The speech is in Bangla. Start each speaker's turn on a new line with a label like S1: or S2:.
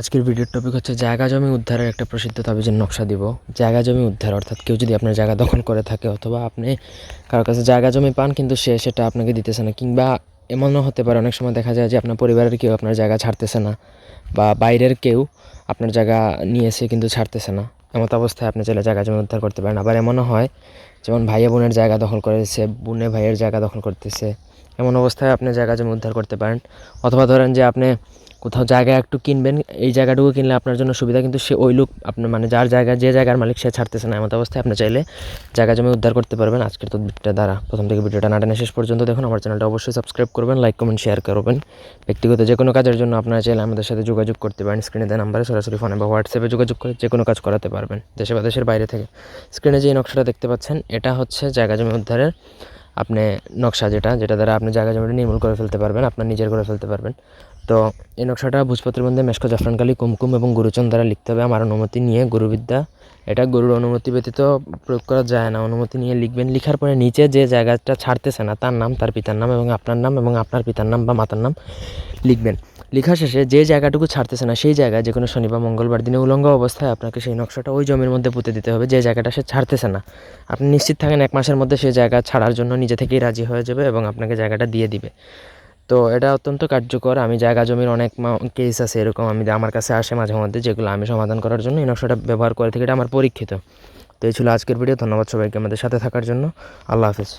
S1: আজকের ভিডিওর টপিক হচ্ছে জায়গা জমি উদ্ধারের একটা প্রসিদ্ধ তাবিজের নকশা দিব। জায়গা জমি উদ্ধার, অর্থাৎ কেউ যদি আপনার জায়গা দখল করে থাকে অথবা আপনি কারোর কাছে জায়গা জমি পান কিন্তু সে সেটা আপনাকে দিতেছে না, কিংবা এমনও হতে পারে অনেক সময় দেখা যায় যে আপনার পরিবারের কেউ আপনার জায়গা ছাড়তেছে না বা বাইরের কেউ আপনার জায়গা নিয়েছে কিন্তু ছাড়তেছে না। এমত অবস্থায় আপনি চাইলে জায়গা জমি উদ্ধার করতে পারেন। আবার এমনও হয়, যেমন ভাইয়া বোনের জায়গা দখল করেছে বোনে ভাইয়ের জায়গা দখল করতেছে, এমন অবস্থায় আপনি জায়গা জমি উদ্ধার করতে পারেন। অথবা ধরেন যে আপনি কোথাও জায়গা একটু কিনবেন, এই জায়গাটুকু কিনলে আপনার জন্য সুবিধা, কিন্তু সে ওই লোক আপনার মানে যার জায়গা, যে জায়গার মালিক সে ছাড়তেছে না। এমন অবস্থায় আপনি চাইলে জায়গা জমি উদ্ধার করতে পারবেন। আজকের তদবিরটা দ্বারা প্রথম থেকে ভিডিওটা না টেনে শেষ পর্যন্ত দেখুন। আমার চ্যানেলটা অবশ্যই সাবস্ক্রাইব করবেন, লাইক, কমেন্ট, শেয়ার করবেন। ব্যক্তিগত যে কোনো কাজের জন্য আপনারা চাইলে আমাদের সাথে যোগাযোগ করতে পারেন। স্ক্রিনে দেওয়া নাম্বারে সরাসরি ফোনে বা হোয়াটসঅ্যাপে যোগাযোগ করে যে কোনো কাজ করাতে পারবেন। দেশে বা দেশের বাইরে থেকে। স্ক্রিনে যে নকশাটা দেখতে পাচ্ছেন, এটা হচ্ছে জায়গা জমি উদ্ধারের আপনি নকশা যেটা যেটা দ্বারা আপনি জায়গা জমিটা নির্মূল করে ফেলতে পারবেন, আপনার নিজের করে ফেলতে পারবেন। তো এই নকশাটা ভোজপত্রের মধ্যে মেশকো জাফরানকালী কুমকুম এবং গুরুচন দ্বারা লিখতে হবে। আমার অনুমতি নিয়ে গুরুবিদ্যা এটা গরুর অনুমতি ব্যতীত প্রয়োগ করা যায় না। অনুমতি নিয়ে লিখবেন, লিখার পরে নিচে যে জায়গাটা ছাড়তেছে না, তার নাম, তার পিতার নাম এবং আপনার নাম এবং আপনার পিতার নাম বা মাতার নাম লিখবেন। লেখা শেষে যে জায়গাটুকু ছাড়তেছে না, সেই জায়গায় যে কোনো শনি বা মঙ্গলবার দিনে উলঙ্গ অবস্থায় আপনাকে সেই নকশাটা ওই জমির মধ্যে পুঁতে দিতে হবে, যে জায়গাটা সে ছাড়তেছে না। আপনি নিশ্চিত থাকেন এক মাসের মধ্যে সেই জায়গা ছাড়ার জন্য নিজে থেকেই রাজি হয়ে যাবে এবং আপনাকে জায়গাটা দিয়ে দিবে। তো এটা অত্যন্ত কার্যকর। আমি জায়গা জমির অনেক কেস আছে এরকম। আমি আমার কাছে আসে মাঝে মধ্যে যেগুলো আমি সমাধান করার জন্য এই নকশাটা ব্যবহার করে থাকি। এটা আমার পরীক্ষিত। তো এই ছিল আজকের ভিডিও ধন্যবাদ সবাইকে আমাদের সাথে থাকার জন্য। আল্লাহ হাফিজ।